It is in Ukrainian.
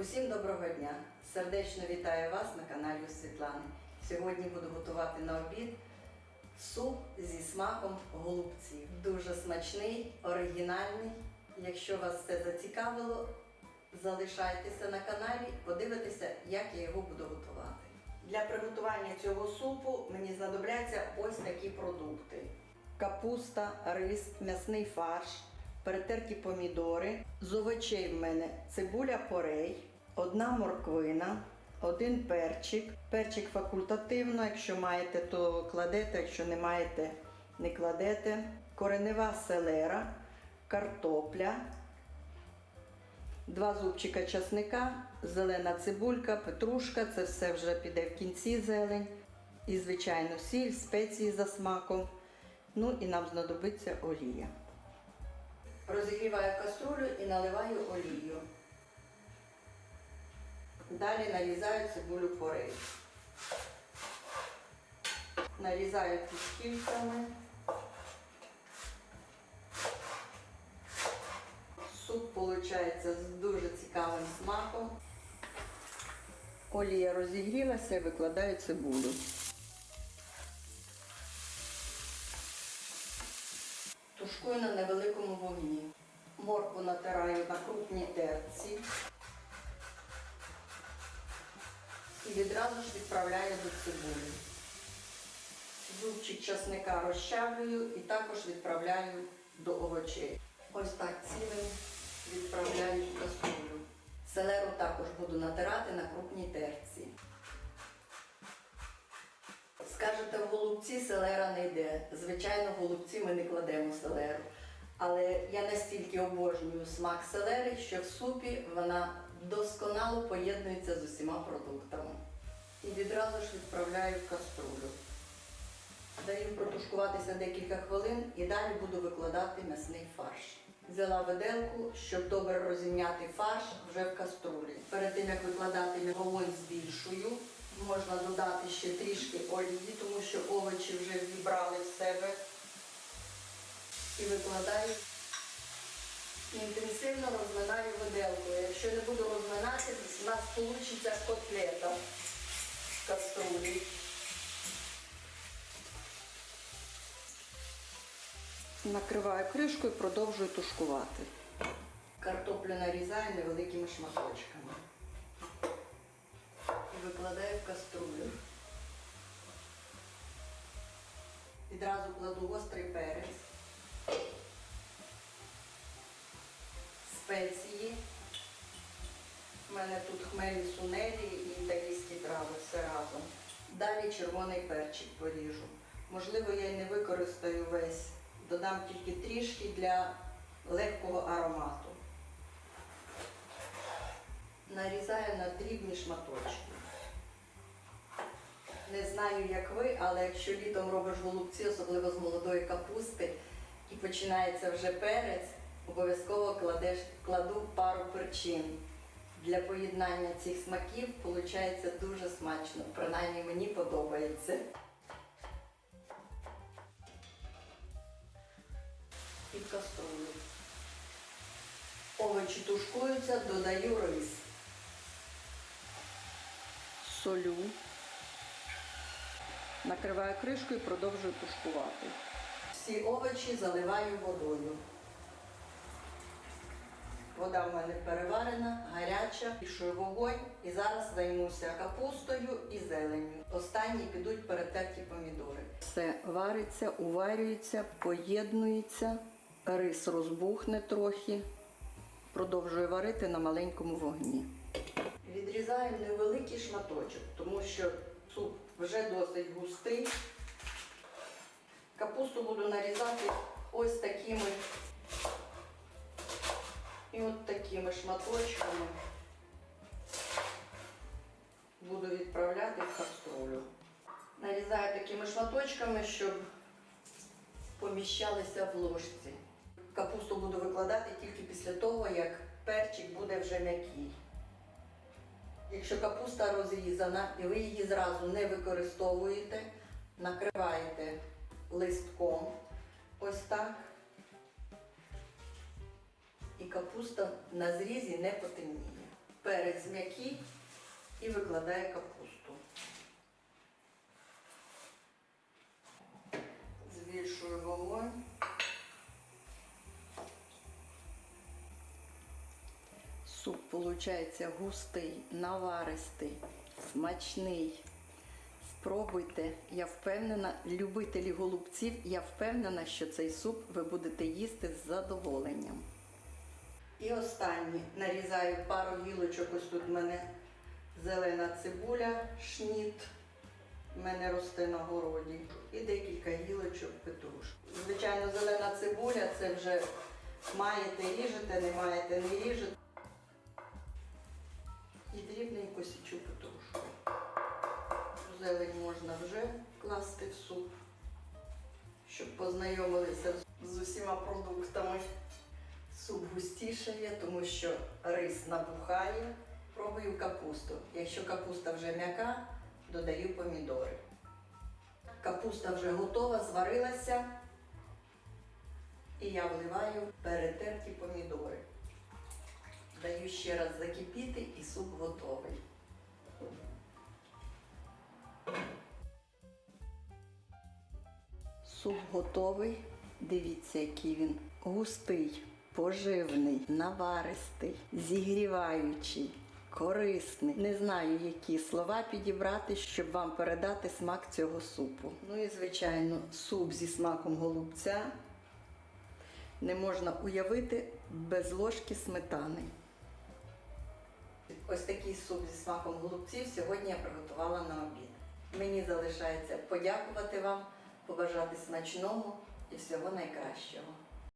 Усім доброго дня! Сердечно вітаю вас на каналі Світлани. Сьогодні буду готувати на обід суп зі смаком голубців. Дуже смачний, оригінальний. Якщо вас це зацікавило, залишайтеся на каналі, подивитися, як я його буду готувати. Для приготування цього супу мені знадобляться ось такі продукти: капуста, рис, м'ясний фарш, перетерті помідори. З овочей в мене цибуля порей, одна морквина, один перчик. Перчик факультативно, якщо маєте, то кладете, якщо не маєте, не кладете. Коренева селера, картопля, Два зубчика часника, зелена цибулька, петрушка, це все вже піде в кінці зелень. І, звичайно, сіль, спеції за смаком. Ну і нам знадобиться олія. Розігріваю каструлю і наливаю олію. Далі нарізаю цибулю порей. Нарізаю кільками. Суп виходить з дуже цікавим смаком. Олія розігрілася, викладаю цибулю. Тушкую на невеликому вогні. Моркву натираю на крупній І відразу ж відправляю до цибулі. Зубчик часника розчавлюю і також відправляю до овочей. Ось так цілим відправляю в каструлю. Селеру також буду натирати на крупній терці. Скажете, в голубці селера не йде. Звичайно, в голубці ми не кладемо селеру. Але я настільки обожнюю смак селери, що в супі вона досконало поєднується з усіма продуктами. І відразу ж відправляю в каструлю. Даю протушкуватися декілька хвилин і далі буду викладати м'ясний фарш. Взяла виделку, щоб добре розімняти фарш вже в каструлі. Перед тим як викладати вогонь збільшую, можна додати ще трішки олії, тому що овочі вже вібрали в себе. І викладаю. Інтенсивно розминаю виделкою. Якщо не буду розминати, у нас вийде котлета каструлі. Накриваю кришкою і продовжую тушкувати. Картоплю нарізаю невеликими шматочками. І викладаю в каструлю. Відразу кладу гострий перець, спеції. У мене тут хмельні сунелі і італійські трави, все разом. Далі червоний перчик поріжу. Можливо, я й не використаю весь додам тільки трішки для легкого аромату. Нарізаю на дрібні шматочки. Не знаю, як ви, але якщо літом робиш голубці, особливо з молодої капусти, і починається вже перець, обов'язково кладеш, кладу пару перчин. Для поєднання цих смаків виходить дуже смачно, принаймні мені подобається. під каструлю. Овочі тушкуються, додаю рис. Солю. Накриваю кришкою і продовжую тушкувати. Всі овочі заливаю водою. Вода в мене переварена, гаряча, пішую вогонь і зараз займуся капустою і зеленню. Останні підуть перетерті помідори. Все вариться, уварюється, поєднується, рис розбухне трохи. Продовжую варити на маленькому вогні. Відрізаю невеликий шматочок, тому що суп вже досить густий. Капусту буду нарізати ось такими і от такими шматочками буду відправляти в каструлю. Нарізаю такими шматочками, щоб поміщалися в ложці. Капусту буду викладати тільки після того, як перчик буде вже м'який. Якщо капуста розрізана і ви її зразу не використовуєте, накриваєте листком ось так капуста на зрізі не потемніє. перець м'який і викладаю капусту. Збільшую вогонь. Суп виходить густий, наваристий, смачний. Спробуйте, я впевнена, любителі голубців, я впевнена, що цей суп ви будете їсти з задоволенням. І останнє нарізаю пару гілочок. Ось тут в мене зелена цибуля, шніт. в мене росте на городі. І декілька гілочок петрушки. Звичайно, зелена цибуля це вже маєте ріжете, не маєте не ріжете. І дрібненько січу петрушку. Зелень можна вже класти в суп, щоб познайомилися з усіма продуктами. Суп густішає, тому що рис набухає. Пробую капусту. Якщо капуста вже м'яка, додаю помідори. Капуста вже готова, зварилася. І я вливаю перетерті помідори. Даю ще раз закипіти і суп готовий. Суп готовий. Дивіться, який він густий, поживний, наваристий, зігріваючий, корисний. Не знаю, які слова підібрати, щоб вам передати смак цього супу. Ну і звичайно, суп зі смаком голубця не можна уявити без ложки сметани. Ось такий суп зі смаком голубців сьогодні я приготувала на обід. Мені залишається подякувати вам, побажати смачного і всього найкращого.